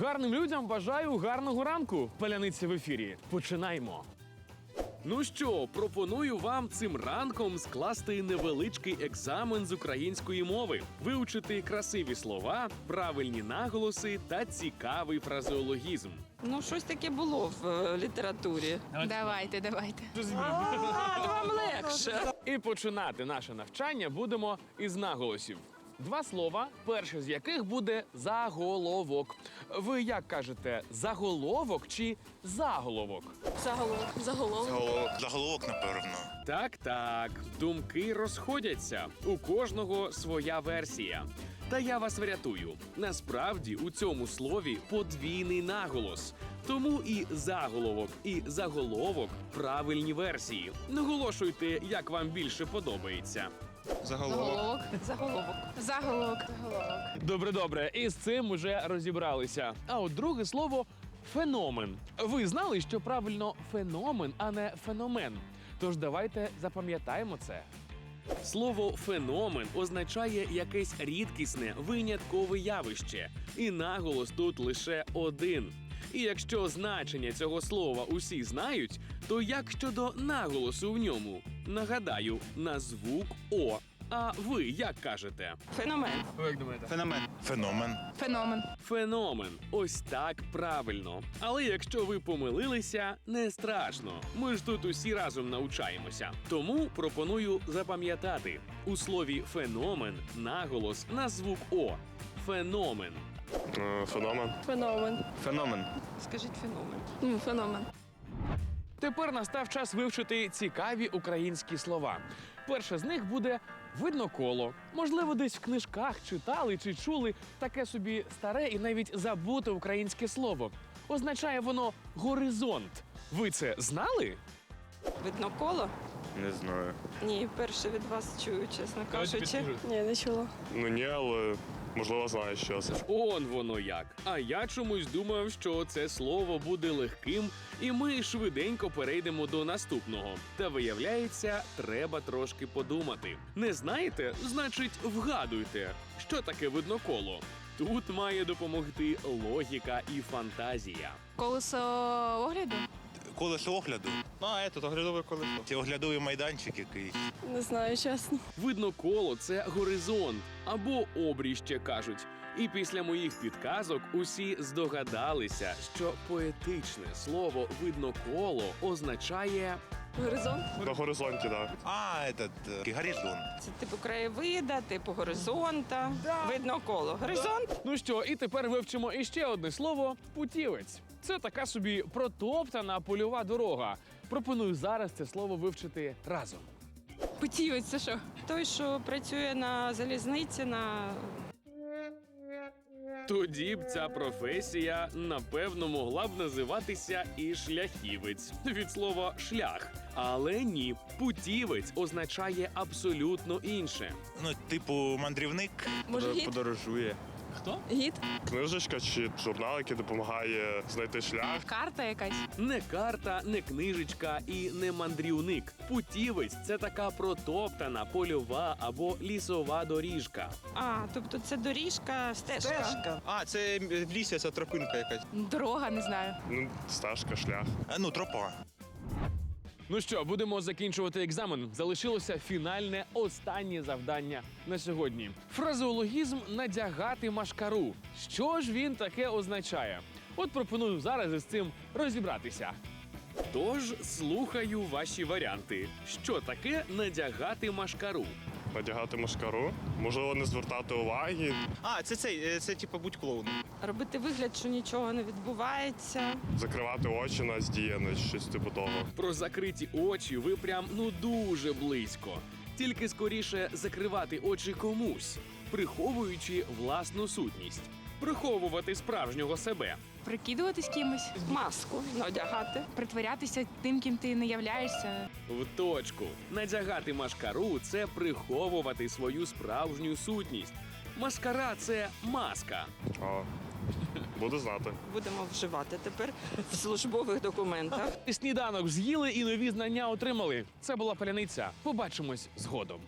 Гарним людям бажаю гарного ранку. Паляниця в ефірі. Починаємо. Ну що, пропоную вам цим ранком скласти невеличкий екзамен з української мови, вивчити красиві слова, правильні наголоси та цікавий фразеологізм. Ну, щось таке було в е, літературі. Давайте, давайте. А, вам легше. І починати наше навчання будемо із наголосів. Два слова, перше з яких буде заголовок. Ви як кажете, заголовок чи заголовок? Заголовок. Заголовок. Заголовок. Заголовок, напевно. Так, так, думки розходяться. У кожного своя версія. Та я вас врятую. Насправді у цьому слові подвійний наголос. Тому і заголовок, і заголовок правильні версії. Наголошуйте, як вам більше подобається. Заголовок. Заголовок. Заголовок. Заголовок. Добре, добре, і з цим уже розібралися. А от друге слово феномен. Ви знали, що правильно феномен, а не феномен. Тож давайте запам'ятаємо це. Слово феномен означає якесь рідкісне, виняткове явище, і наголос тут лише один. І якщо значення цього слова усі знають, то як щодо наголосу в ньому? Нагадаю, на звук О. А ви як кажете? Феномен. Ви як думаєте? Феномен. Феномен. Феномен. Феномен. Ось так правильно. Але якщо ви помилилися, не страшно. Ми ж тут усі разом навчаємося. Тому пропоную запам'ятати у слові феномен наголос на звук О. Феномен. Е, Феномен. Феномен. Феномен. Скажіть феномен. Ну, феномен. Тепер настав час вивчити цікаві українські слова. Перше з них буде видноколо. Можливо, десь в книжках читали чи чули таке собі старе і навіть забуте українське слово. Означає воно горизонт. Ви це знали? Видно коло? Не знаю. Ні, перше від вас чую, чесно кажучи. Ні, не чула. Ну ні, але можливо знаю, що це. Он воно як. А я чомусь думав, що це слово буде легким, і ми швиденько перейдемо до наступного. Та виявляється, треба трошки подумати. Не знаєте? Значить, вгадуйте, що таке видноколо. Тут має допомогти логіка і фантазія. Колесо огляду? Колесо огляду. Ну, а это оглядове колесо. Це оглядовий майданчик якийсь. Не знаю, чесно. Видно коло це горизонт або обрій ще кажуть. І після моїх підказок усі здогадалися, що поетичне слово видно коло означає Горизонт. На горизонті, так. А, этот, е, горизонт. Це типу краєвида, типу горизонта. Видно коло. Горизонт. Ну що, і тепер вивчимо іще одне слово путівець. Це така собі протоптана польова дорога. Пропоную зараз це слово вивчити разом. Путівець, це що? Той, що працює на залізниці, на Тоді б ця професія напевно могла б називатися і шляхівець від слова шлях. Але ні, путівець означає абсолютно інше. Ну, типу, мандрівник. Може, гід? Подорожує. Гід? Книжечка чи журнал, який допомагає знайти шлях. Карта якась. Не карта, не книжечка і не мандрівник. Путівець це така протоптана польова або лісова доріжка. А, тобто це доріжка, стежка. А, це в лісі ця тропинка якась. Дорога, не знаю. Ну, стежка, шлях. А, ну, тропа. Ну що, будемо закінчувати екзамен. Залишилося фінальне останнє завдання на сьогодні. Фразеологізм надягати машкару. Що ж він таке означає? От пропоную зараз із цим розібратися. Тож слухаю ваші варіанти. Що таке надягати машкару? Надягати машкару. Можливо, не звертати уваги. А, це цей, е, це типу будь клоуном. Робити вигляд, що нічого не відбувається. Закривати очі на здіяність, щось типу того. Про закриті очі ви прям ну дуже близько. Тільки скоріше закривати очі комусь, приховуючи власну сутність, приховувати справжнього себе. Прикидуватись кимось. Маску надягати. Притворятися тим, ким ти не являєшся. В точку надягати машкару це приховувати свою справжню сутність. Маскара це маска. А, буду знати. Будемо вживати тепер в службових документах. Сніданок з'їли і нові знання отримали. Це була паляниця. Побачимось згодом.